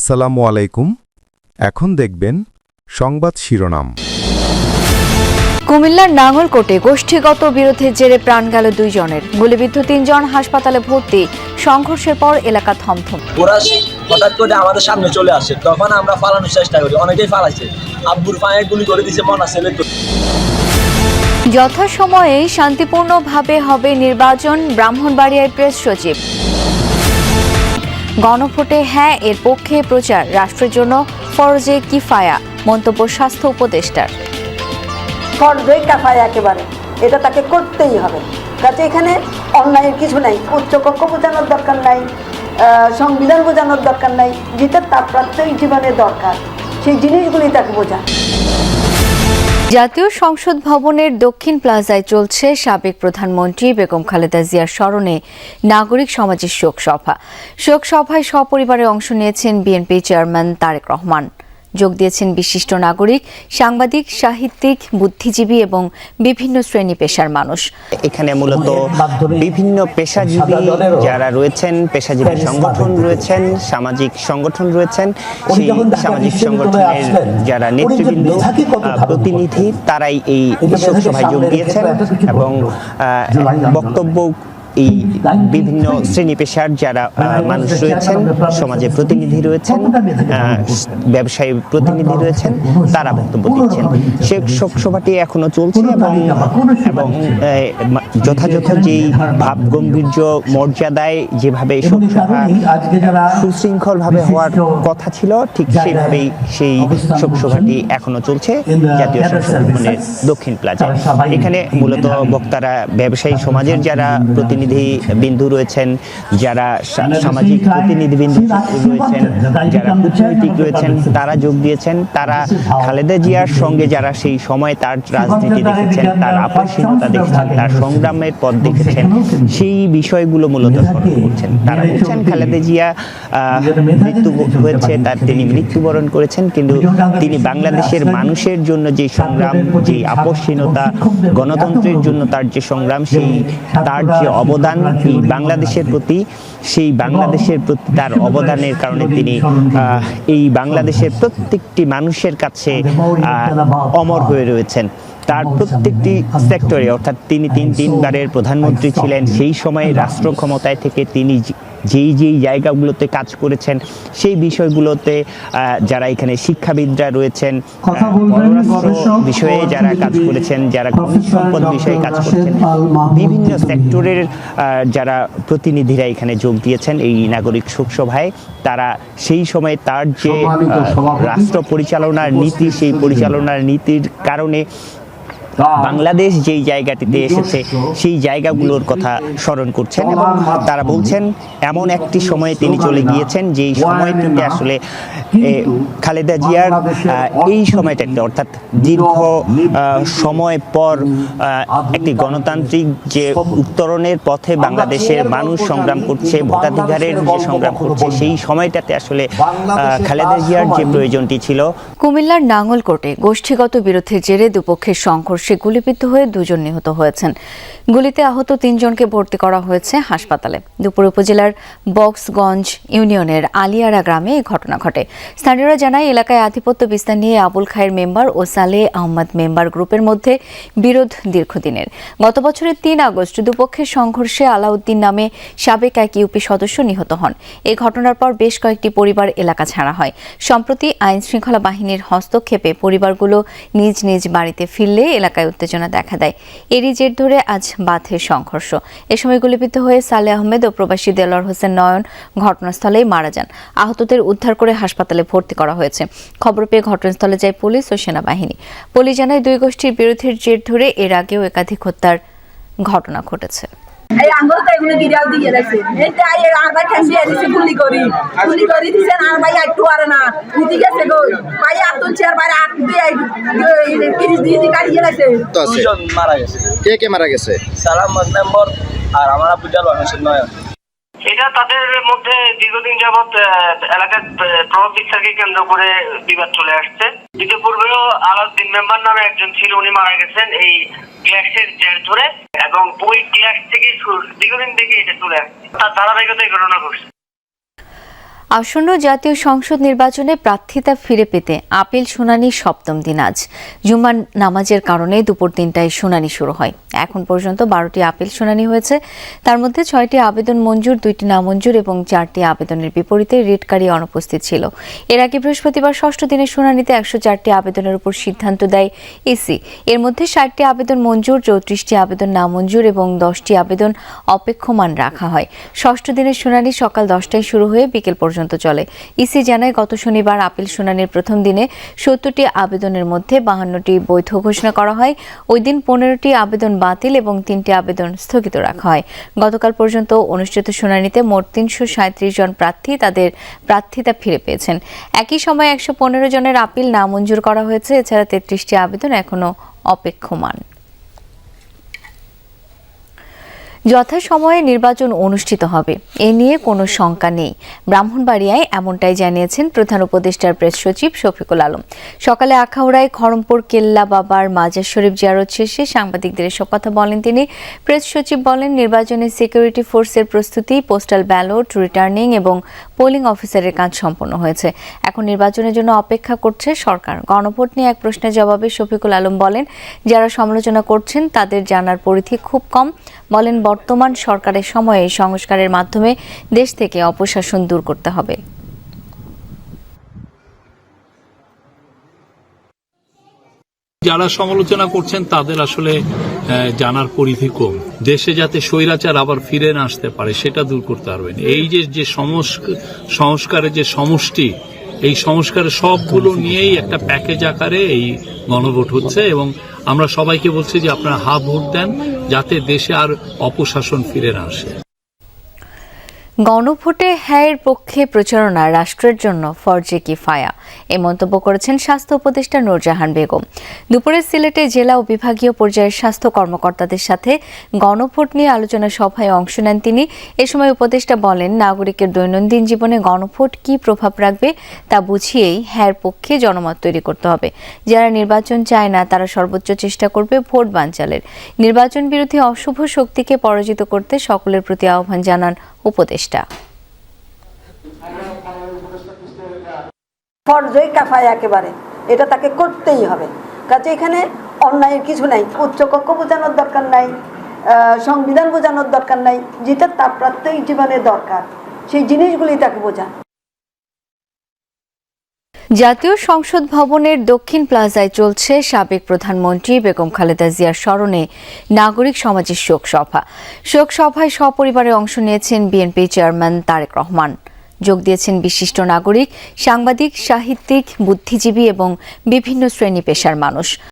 আসসালামু আলাইকুম। এখন দেখবেন সংবাদ শিরোনাম। কুমিল্লার নাঙ্গলকোটে গোষ্ঠীগত বিরোধের জেরে প্রাণ গেল দুইজনের। গুলিবিদ্ধ তিনজন হাসপাতালে ভর্তি। সংঘর্ষের পর এলাকা থমথম। ওরা হঠাৎ করে আমাদের সামনে চলে আসে। তখন আমরা পালানোর চেষ্টা করি। অনেকেই পালাইছে আব্বুর পায়ে গুলি করে দিছে মনা ছেলে যথাসময়ে শান্তিপূর্ণভাবে হবে নির্বাচন ব্রাহ্মণবাড়িয়ায় প্রেস সচিব। গণভোটে হ্যাঁ এর পক্ষে প্রচার, রাষ্ট্রের জন্য ফরজে কিফায়া, মন্তব্য স্বাস্থ্য উপদেষ্টার। ফর্জে কাফায় একেবারে, এটা তাকে করতেই হবে। কাজে এখানে অন্যায়ের কিছু নাই, উচ্চকক্ষ বোঝানোর দরকার নাই সংবিধান বোঝানোর দরকার নাই, যেটা তার প্রাত্যহিক জীবনে দরকার, সেই জিনিসগুলি তাকে বোঝা জাতীয় সংসদ ভবনের দক্ষিণ প্লাজায় চলছে সাবেক প্রধানমন্ত্রী বেগম খালেদা জিয়ার স্মরণে নাগরিক সমাজের শোক সভা। শোক সভায় সপরিবারে অংশ নিয়েছেন বিএনপি চেয়ারম্যান তারেক রহমান। যোগ দিয়েছেন বিশিষ্ট নাগরিক সাংবাদিক সাহিত্যিক বুদ্ধিজীবী এবং বিভিন্ন শ্রেণি পেশার মানুষ। এখানে মূলত বিভিন্ন পেশাজীবী যারা রয়েছেন পেশাজীবী সংগঠন রয়েছেন সামাজিক সংগঠন রয়েছেন সেই সামাজিক সংগঠনের যারা নেতৃবৃন্দ প্রতিনিধি তারাই এই শোক সভায় যোগ দিয়েছেন এবং আহ, বক্তব্য এই বিভিন্ন শ্রেণি পেশার যারা মানুষ রয়েছেন সমাজে প্রতিনিধি রয়েছেন ব্যবসায়ী প্রতিনিধি রয়েছেন তারা বক্তব্য দিচ্ছেন সে শোক সভাটি এখনও চলছে এবং এবং যথাযথ যেই ভাব গাম্ভীর্য মর্যাদায় যেভাবে এই শোক সভা সুশৃঙ্খল ভাবে হওয়ার কথা ছিল ঠিক সেইভাবেই সেই শোক সভাটি এখনও চলছে জাতীয় সংসদ ভবনের দক্ষিণ প্লাজায় এখানে মূলত বক্তারা ব্যবসায়ী সমাজের যারা প্রতিনিধি বিন্দু রয়েছেন যারা সামাজিক প্রতিনিধি বিন্দু রয়েছেন যারা কূটনৈতিক রয়েছেন তারা যোগ দিয়েছেন তারা খালেদা জিয়ার সঙ্গে যারা সেই সময় তার রাজনীতি দেখেছেন তার আপসীনতা দেখেছেন তার সংগ্রামের পথ দেখেছেন সেই বিষয়গুলো মূলত স্মরণ করছেন। তারা বলছেন খালেদা জিয়া আহ, মৃত্যু হয়েছে তার তিনি মৃত্যুবরণ করেছেন কিন্তু তিনি বাংলাদেশের মানুষের জন্য যে সংগ্রাম যে আপসীনতা গণতন্ত্রের জন্য তার যে সংগ্রাম সেই তার যে অবদান এই বাংলাদেশের প্রতি, সেই বাংলাদেশের প্রতি তার অবদানের কারণে তিনি এই বাংলাদেশের প্রত্যেকটি মানুষের কাছে অমর হয়ে রয়েছেন। তার প্রত্যেকটি সেক্টরে অর্থাৎ তিনি তিন তিনবারের প্রধানমন্ত্রী ছিলেন, সেই সময় রাষ্ট্র ক্ষমতায় থেকে তিনি যেই যেই জায়গাগুলোতে কাজ করেছেন সেই বিষয়গুলোতে যারা এখানে শিক্ষাবিদরা রয়েছেন বিষয়ে যারা কাজ করেছেন যারা খনিজ সম্পদ বিষয়ে কাজ করেছেন বিভিন্ন সেক্টরের যারা প্রতিনিধিরা এখানে যোগ দিয়েছেন এই নাগরিক শোক সভায় তারা সেই সময় তার যে রাষ্ট্র পরিচালনার নীতি সেই পরিচালনার নীতির কারণে বাংলাদেশ যেই জায়গাটিতে এসেছে সেই জায়গাগুলোর কথা স্মরণ করছেন এবং তারা বলছেন এমন একটি সময়ে তিনি চলে গিয়েছেন যেই সময়টিতে আসলে খালেদা জিয়ার এই সময়টাতে অর্থাৎ দীর্ঘ সময় পর একটি গণতান্ত্রিক যে উত্তরণের পথে বাংলাদেশের মানুষ সংগ্রাম করছে ভোটাধিকারের যে সংগ্রাম করছে সেই সময়টাতে আসলে আহ, খালেদা জিয়ার যে প্রয়োজনটি ছিল কুমিল্লার নাঙ্গলকোটে গোষ্ঠীগত বিরোধের জেরে দুপক্ষের সংঘর্ষে গুলিবিদ্ধ হয়ে দুজন নিহত হয়েছেন। গুলিতে আহত তিনজনকে ভর্তি করা হয়েছে হাসপাতালে। দুপুর উপজেলার বক্সগঞ্জ ইউনিয়নের আলিয়ারা গ্রামে এই ঘটনা ঘটে। স্থানীয়রা জানায়, এলাকায় আধিপত্য বিস্তার নিয়ে আবুল খায়ের মেম্বার ও সালে আহমদ মেম্বার গ্রুপের মধ্যে বিরোধ দীর্ঘদিনের। গত বছরের তিন আগস্ট দুপক্ষের সংঘর্ষে আলাউদ্দিন নামে সাবেক এক ইউপি সদস্য নিহত হন। এই ঘটনার পর বেশ কয়েকটি পরিবার এলাকা ছাড়া হয়। সম্প্রতি আইন শৃঙ্খলা বাহিনীর হস্তক্ষেপে পরিবারগুলো নিজ নিজ বাড়িতে ফিরলে এলাকায় উত্তেজনা দেখা দেয়। এরই জের ধরে আজ বাধে সংঘর্ষ। এ সময় গুলিবিদ্ধ হয়ে সালে আহমেদ ও প্রবাসী দেলোয়ার হোসেন নয়ন ঘটনাস্থলেই মারা যান। আহতদের উদ্ধার করে হাসপাতালে ভর্তি করা হয়েছে। খবর পেয়ে ঘটনাস্থলে যায় পুলিশ ও সেনাবাহিনী। পুলিশ জানায়, দুই গোষ্ঠীর বিরোধের জের ধরে এর আগেও একাধিক হত্যার ঘটনা ঘটেছে। এই আঙ্গুল তো এগুলো গিরাও দিয়ে আর ভাই একটু আর না। গেছে তুলছে আর তিরিশ কাটিয়ে দুজন মারা গেছে। কে কে মারা গেছে? সালাম মেম্বর আর আমার এটা তাদের মধ্যে দীর্ঘদিন যাবৎ এলাকার প্রভাব বিস্তারকে কেন্দ্র করে বিবাদ চলে আসছে। ইতিপূর্বেও আলাউদ্দিন মেম্বার নামে একজন ছিল উনি মারা গেছেন এই ক্লাসের জের ধরে। এবং ওই ক্লাস থেকে দীর্ঘদিন থেকে এটা চলে আসছে। তার ধারাবাহিকতা এই ঘটনা ঘটছে। আসন্ন জাতীয় সংসদ নির্বাচনে প্রার্থিতা ফিরে পেতে আপিল শুনানি সপ্তম দিন আজ। জুম্মার নামাজের কারণে দুপুর তিনটায় শুনানি শুরু হয়। এখন পর্যন্ত বারোটি আপিল শুনানি হয়েছে। তার মধ্যে ছয়টি আবেদন মঞ্জুর, দুইটি নামঞ্জুর এবং চারটি আবেদনের বিপরীতে রিটকারী অনুপস্থিত ছিল। এর আগে বৃহস্পতিবার ষষ্ঠ দিনের শুনানিতে একশো চারটি আবেদনের উপর সিদ্ধান্ত দেয় ইসি এর মধ্যে ষাটটি আবেদন মঞ্জুর, চৌত্রিশটি আবেদন নামঞ্জুর এবং দশটি আবেদন অপেক্ষমান রাখা হয়। ষষ্ঠ দিনের শুনানি সকাল দশটায় শুরু হয়ে বিকেল পর্যন্ত চলে। ইসি জানায়, গত শনিবার আপিল শুনানির প্রথম দিনে সত্তরটি আবেদনের মধ্যে বাহান্নটি বৈধ ঘোষণা করা হয়। ওই দিন পনেরোটি আবেদন বাতিল এবং তিনটি আবেদন স্থগিত রাখা হয়। গতকাল পর্যন্ত অনুষ্ঠিত শুনানিতে মোট তিনশো সাঁত্রিশ জন প্রার্থী তাদের প্রার্থিতা ফিরে পেয়েছেন। একই সময় একশো পনেরো জনের আপিল নামঞ্জুর করা হয়েছে। এছাড়া তেত্রিশটি আবেদন এখনও অপেক্ষমান। যথাসময়ে নির্বাচন অনুষ্ঠিত হবে। এ নিয়ে কোনো শঙ্কা নেই। ব্রাহ্মণবাড়িয়ায় এমনটাই জানিয়েছেন প্রধান উপদেষ্টার প্রেস সচিব শফিকুল আলম। সকালে আখাউড়ায় খড়মপুর, কেল্লা, বাবার, মাজার শরীফ জিয়ারত শেষে সাংবাদিকদের এসব কথা বলেন তিনি। প্রেস সচিব বলেন, নির্বাচনে সিকিউরিটি ফোর্সের প্রস্তুতি পোস্টাল ব্যালট রিটার্নিং এবং পোলিং অফিসারের কাজ সম্পন্ন হয়েছে। এখন নির্বাচনের জন্য অপেক্ষা করছে সরকার। গণভোট নিয়ে এক প্রশ্নের জবাবে শফিকুল আলম বলেন, যারা সমালোচনা করছেন তাদের জানার পরিধি খুব কম। বলেন, বর্তমান সরকারের সময়ে সংস্কারের মাধ্যমে দেশ থেকে অপশাসন দূর করতে হবে। যারা সমালোচনা করছেন, তাদের আসলে জানার পরিধি কম। দেশে যাতে স্বৈরাচার আবার ফিরে না আসতে পারে, সেটা দূর করতে পারবেন। এই যে যে সংস্ক- সংস্কারের যে সমষ্টি এই সংস্কার সবগুলো নিয়েই একটা প্যাকেজ আকারে এই গণভোট হচ্ছে এবং আমরা সবাইকে বলছি যে আপনারা হা ভোট দেন যাতে দেশে আর অপশাসন ফিরে না আসে। গণভোটে হ্যায়ের পক্ষে প্রচারণা রাষ্ট্রের জন্য ফরজে কিফায়া। এ মন্তব্য করেছেন স্বাস্থ্য উপদেষ্টা নূরজাহান বেগম। দুপুরে সিলেটে জেলা ও বিভাগীয় পর্যায়ের স্বাস্থ্য কর্মকর্তাদের সাথে গণভোট নিয়ে আলোচনা সভায় অংশ নেন তিনি। এ সময় উপদেষ্টা বলেন, নাগরিকের দৈনন্দিন জীবনে গণভোট কী প্রভাব রাখবে তা বুঝিয়েই হ্যার পক্ষে জনমত তৈরি করতে হবে। যারা নির্বাচন চায় না, তারা সর্বোচ্চ চেষ্টা করবে ভোট বানচালের। নির্বাচন বিরোধী অশুভ শক্তিকে পরাজিত করতে সকলের প্রতি আহ্বান জানান উপদেষ্টা। ফরজই কাফায় একেবারে। এটা তাকে করতেই হবে। কাজে এখানে অন্যায়ের কিছু নাই। উচ্চকক্ষ বোঝানোর দরকার নাই সংবিধান বোঝানোর দরকার নাই। যেটা তার প্রাত্যহিক জীবনে দরকার, সেই জিনিসগুলি তাকে বোঝান। জাতীয় সংসদ ভবনের দক্ষিণ প্লাজায় চলছে সাবেক প্রধানমন্ত্রী বেগম খালেদা জিয়ার স্মরণে নাগরিক সমাজের শোক সভা। শোক সভায় সপরিবারে অংশ নিয়েছেন বিএনপি চেয়ারম্যান তারেক রহমান। যোগ দিয়েছেন বিশিষ্ট নাগরিক, সাংবাদিক, সাহিত্যিক, বুদ্ধিজীবী এবং বিভিন্ন শ্রেণি পেশার মানুষ।